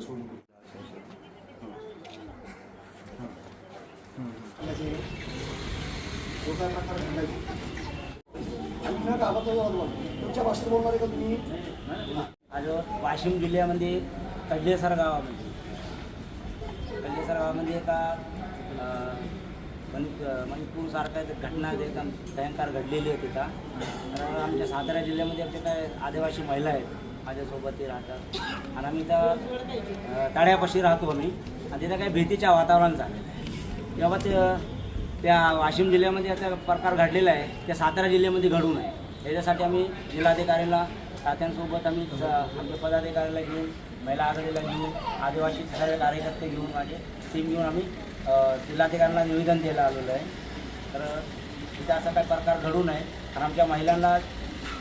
सोडून काय प्रकार आणि गावाचा तुमच्या भाषेत बोलणार आहे का तुम्ही आज वाशिम जिल्ह्यामध्ये कल्लेसर गावामध्ये कल्लेसर गावामध्ये एका अं, मणिपूरसारखा एक घटना जे एकदम भयंकर घडलेली आहे तिथं. तर आमच्या सातारा जिल्ह्यामध्ये आमच्या काय आदिवासी महिला आहेत. माझ्यासोबत ते राहतात. आणि आम्ही त्या अं, ताड्यापाशी राहतो आम्ही. आणि तिथं काही भीतीच्या वातावरण झालेलं आहे तेव्हा ते त्या वाशिम जिल्ह्यामध्ये याचा प्रकार घडलेला आहे. त्या सातारा जिल्ह्यामध्ये घडू नये याच्यासाठी आम्ही जिल्हाधिकाऱ्याला तात्यांसोबत आम्ही आमच्या पदाधिकाऱ्याला घेऊन महिला आघाडीला घेऊन आदिवासी सगळे कार्यकर्ते घेऊन माझे टीम घेऊन आम्ही जिल्हाधिकाऱ्यांना निवेदन द्यायला आलेलो आहे. तर तिथे असा काही प्रकार घडू नये कारण आमच्या महिलांना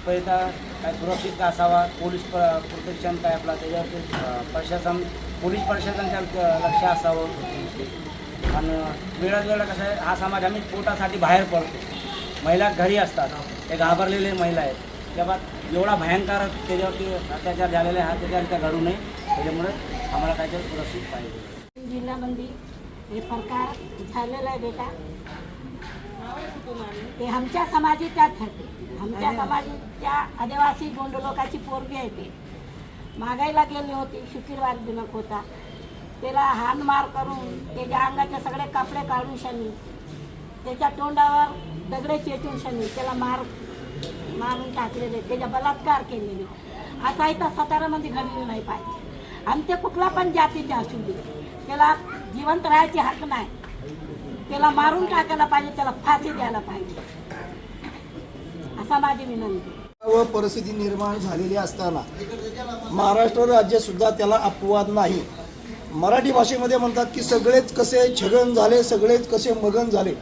पहिला काय सुरक्षित असावा? पोलीस प प्रोटेक्शन काय आपला त्याच्यावरती प्रशासन पोलीस प्रशासनच्या लक्ष असावं. आणि वेळात वेळा कसं आहे? हा समाज आम्ही पोटासाठी बाहेर पडतो. महिला घरी असतात. ते घाबरलेले महिला आहेत. तेव्हा एवढा भयंकर त्याच्यावरती अत्याचार झालेला आहे. हा त्याच्यावर घडू नये. त्याच्यामुळे आम्हाला काहीतरी सुरक्षित पाहिजे. जिल्ह्यामध्ये हे प्रकार झालेला आहे बेटा. ते आमच्या समाजाच्याच ठरते आमच्या समाजाच्या आदिवासी गोंड लोकांची पोरगी आहे ते. मागायला गेली होती शुक्रवार दिनांक होता. त्याला हानमार करून त्याच्या अंगाचे सगळे कपडे काढून शनी त्याच्या तोंडावर दगडे चेचून शनी त्याला मार मारून टाकलेले त्याच्या बलात्कार केलेले. असा इथं सातारामध्ये घडलेलं नाही पाहिजे. आणि ते कुठला पण जातीचे असू दे. त्याला जिवंत राहायची हक्क नाही. त्याला मारून टाकायला पाहिजे त्याला फाशी द्यायला पाहिजे. असा माझी विनंती व परिस्थिती निर्माण झालेली असताना महाराष्ट्र राज्य सुद्धा त्याला अपवाद नाही. मराठी भाषेमध्ये म्हणतात की सगळेच कसे छगन झाले सगळेच कसे मगन झाले.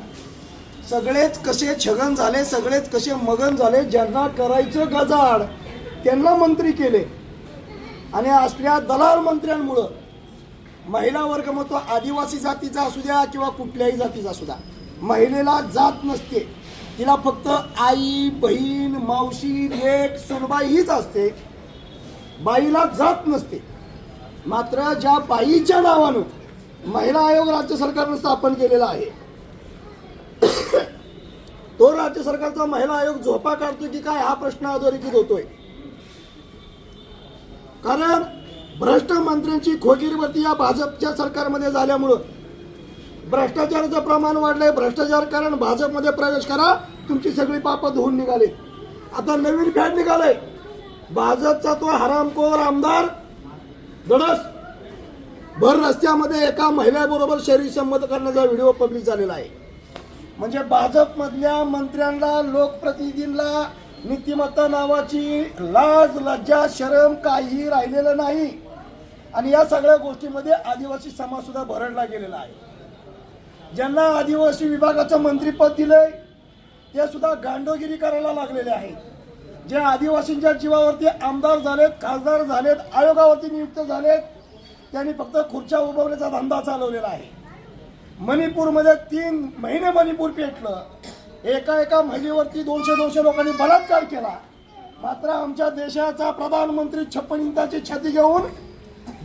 सगळेच कसे छगन झाले सगळेच कसे मगन झाले ज्यांना करायचं गजाड त्यांना मंत्री केले. आणि असल्या दलाल मंत्र्यांमुळं महिला वर्ग मग तो आदिवासी जातीचा असू द्या किंवा कुठल्याही जातीचा असू द्या महिलेला जात नसते. तिला फक्त आई बहीण मावशी लेक सुनबाई हीच असते. बाईला जात नसते. मात्र ज्या बाईच्या नावानं महिला आयोग राज्य सरकारनं स्थापन केलेला आहे तो राज्य सरकारचा महिला आयोग झोपा काढतो की काय हा प्रश्न अधोरेखित होतोय. कारण भ्रष्ट मंत्र्यांची खोगीरवरती या भाजपच्या सरकारमध्ये झाल्यामुळं. भ्रष्टाचाराचं प्रमाण वाढलंय. भ्रष्टाचार कारण भाजपमध्ये प्रवेश करा तुमची सगळी पापं धुवून निघाले. आता नवीन फॅड निघालंय. भाजपचा तो हरामखोर आमदार धडस. भर रस्त्यामध्ये एका महिलेबरोबर शरीर संमत करण्याचा व्हिडिओ पब्लिक झालेला आहे. म्हणजे भाजपमधल्या मंत्र्यांना लोकप्रतिनिधींना नीतिमत्ता नावाची लाज लज्जा शरम काही राहिलेलं नाही. आणि या सगळ्या गोष्टीमध्ये आदिवासी समाज सुद्धा भरडला गेलेला आहे. ज्यांना आदिवासी विभागाचं मंत्रीपद दिलंय ते सुद्धा गांडोगिरी करायला लागलेले आहेत. जे आदिवासींच्या जीवावरती आमदार झालेत खासदार झालेत आयोगावरती नियुक्त झालेत त्यांनी फक्त खुर्च्या उभवण्याचा धंदा चालवलेला आहे. मणिपूरमध्ये तीन महिने मणिपूर पेटलं. एका एका महिलेवरती दोनशे दोनशे लोकांनी बलात्कार केला. मात्र आमच्या देशाचा प्रधानमंत्री छप्पन इंचाची छाती घेऊन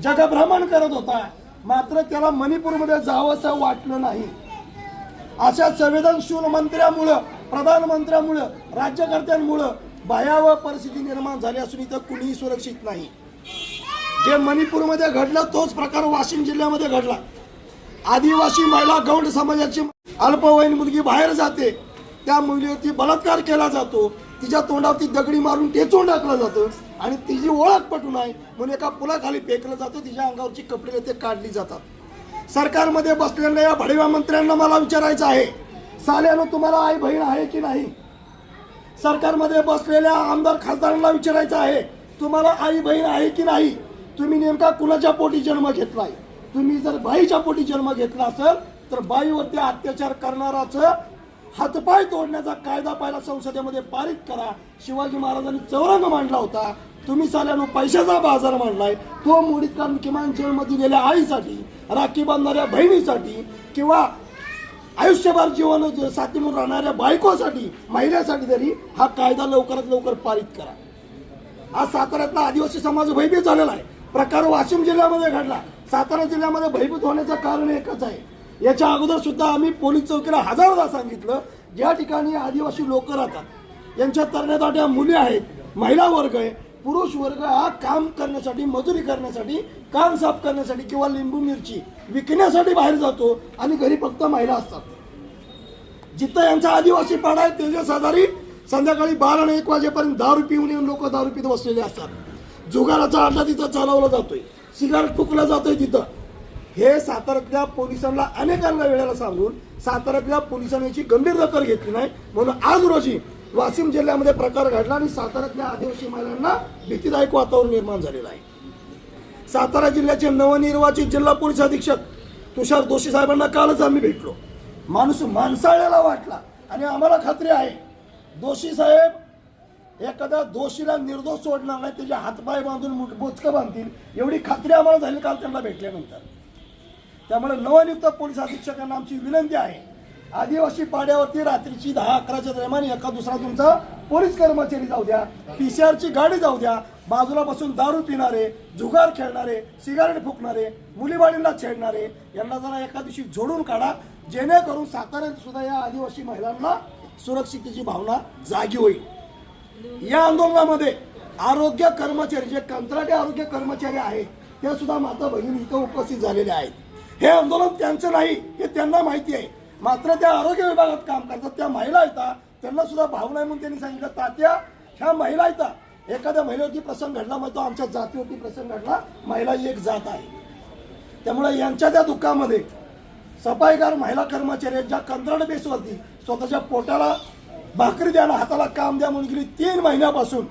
जगभ्रमण करत होता. मात्र त्याला मणिपूरमध्ये जावंसं वाटलं नाही. अशा संवेदनशील मंत्र्यामुळं प्रधानमंत्र्यामुळं राज्यकर्त्यांमुळं भयावह परिस्थिती निर्माण झाली असून इथं कुणीही सुरक्षित नाही. जे मणिपूरमध्ये घडलं तोच प्रकार वाशिम जिल्ह्यामध्ये घडला. आदिवासी महिला गौंड समाजाची अल्पवयीन मुलगी बाहेर जाते. त्या मुलीवरती बलात्कार केला जातो. तिच्या तोंडावरती दगडी मारून टेचून टाकलं जातं आणि तिची ओळख पटून आहे म्हणून एका पुलाखाली फेकलं जातं तिच्या अंगावरची कपडे ते काढली जातात. सरकारमध्ये बसलेल्या या भडव्या मंत्र्यांना मला विचारायचं आहे साल्यानं तुम्हाला आई बहीण आहे की नाही? सरकारमध्ये बसलेल्या आमदार खासदारांना विचारायचं आहे तुम्हाला आई बहीण आहे की नाही? तुम्ही नेमका कुणाच्या पोटी जन्म घेतलाय? तुम्ही जर बाईच्या पोटी जन्म घेतला असेल तर बाईवरती अत्याचार करणाराचं हातपाय तोडण्याचा कायदा पहिला संसदेमध्ये पारित करा. शिवाजी महाराजांनी चौरंग मांडला होता. तुम्ही साल्यानं पैशाचा बाजार मांडलाय. तो मोडीत काम किमान जेलमध्ये गेल्या आईसाठी राखी बांधणाऱ्या बहिणीसाठी किंवा आयुष्यभर जीवन साथी म्हणून राहणाऱ्या बायकोसाठी महिलेसाठी तरी हा कायदा लवकरात लवकर पारित करा. आज साताऱ्यातला आदिवासी समाज भयभीत झालेला आहे. प्रकार वाशिम जिल्ह्यामध्ये घडला. सातारा जिल्ह्यामध्ये भयभीत होण्याचं कारण एकच आहे. याच्या अगोदर सुद्धा आम्ही पोलीस चौकीला हजारदा सांगितलं ज्या ठिकाणी आदिवासी लोक राहतात यांच्या तरण्याताट्या मुली आहेत महिला वर्ग आहे पुरुष वर्ग हा काम करण्यासाठी मजुरी करण्यासाठी काम साफ करण्यासाठी किंवा लिंबू मिरची विकण्यासाठी बाहेर जातो आणि घरी फक्त महिला असतात. जिथं यांचा आदिवासी पाडा आहे त्याच्या साधारी संध्याकाळी बारा आणि एक वाजेपर्यंत दारू पिऊन येऊन लोक दारू पित बसलेले असतात. जुगाराचा अड्डा तिथं चालवला जातोय. सिगारेट फुकला जातोय तिथं. हे साताऱ्यातल्या पोलिसांना अनेकांना वेळेला सांगून साताऱ्यातल्या पोलिसांनी याची गंभीर दखल घेतली नाही. म्हणून आज रोजी वाशिम जिल्ह्यामध्ये प्रकार घडला आणि साताऱ्यातल्या आदिवासी महिलांना भीतीदायक वातावरण निर्माण झालेलं आहे. सातारा जिल्ह्याचे नवनिर्वाचित जिल्हा पोलीस अधीक्षक तुषार दोषी साहेबांना कालच आम्ही भेटलो. माणूस माणसाळ्याला वाटला. आणि आम्हाला खात्री आहे दोषी साहेब एखाद्या दोषीला निर्दोष सोडणार नाही त्याचे हातपाय बांधून मुठ- बोचकं बांधतील एवढी खात्री आम्हाला झाली काल त्यांना भेटल्यानंतर. त्यामुळे नवनियुक्त पोलीस अधीक्षकांना आमची विनंती आहे. आदिवासी पाड्यावरती रात्रीची दहा अकराच्या दरम्यान एका दुसरा तुमचा पोलीस कर्मचारी जाऊ द्या पीसीआरची गाडी जाऊ द्या बाजूला बसून दारू पिणारे जुगार खेळणारे सिगारेट फुकणारे मुलीबाळींना छेडणारे यांना जरा एका दिवशी जोडून काढा जेणेकरून साताऱ्यात सुद्धा या आदिवासी महिलांना सुरक्षितेची भावना जागी होईल. या आंदोलनामध्ये आरोग्य कर्मचारी जे कंत्राटी आरोग्य कर्मचारी आहेत ते सुद्धा माता भगिनी इथं उपस्थित झालेले आहेत. हे आंदोलन त्यांचं नाही हे त्यांना माहिती आहे. मात्र त्या आरोग्य विभागात काम करतात त्या महिला येतात त्यांना सुद्धा भावना आहे म्हणून त्यांनी सांगितलं तात्या ह्या महिला येतात एखाद्या महिलेवरती प्रसंग घडला मग तो आमच्या जातीवरती प्रसंग घडला महिला ही एक जात आहे. त्यामुळे यांच्या त्या दुःखामध्ये सफाईगार महिला कर्मचारी आहेत ज्या कंत्राट बेसवरती स्वतःच्या पोटाला भाकरी द्या हाताला काम द्या म्हणून गेली तीन महिन्यापासून